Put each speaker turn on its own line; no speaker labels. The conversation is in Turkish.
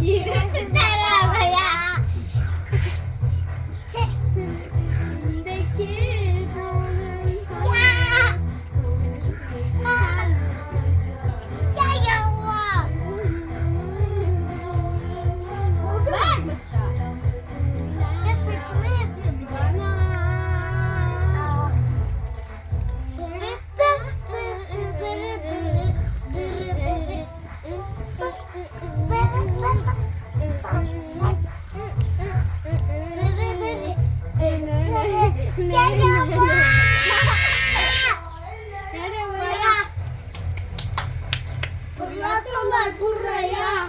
Yemesinler Merhaba. Merhaba.
Fırlatıyorlar buraya.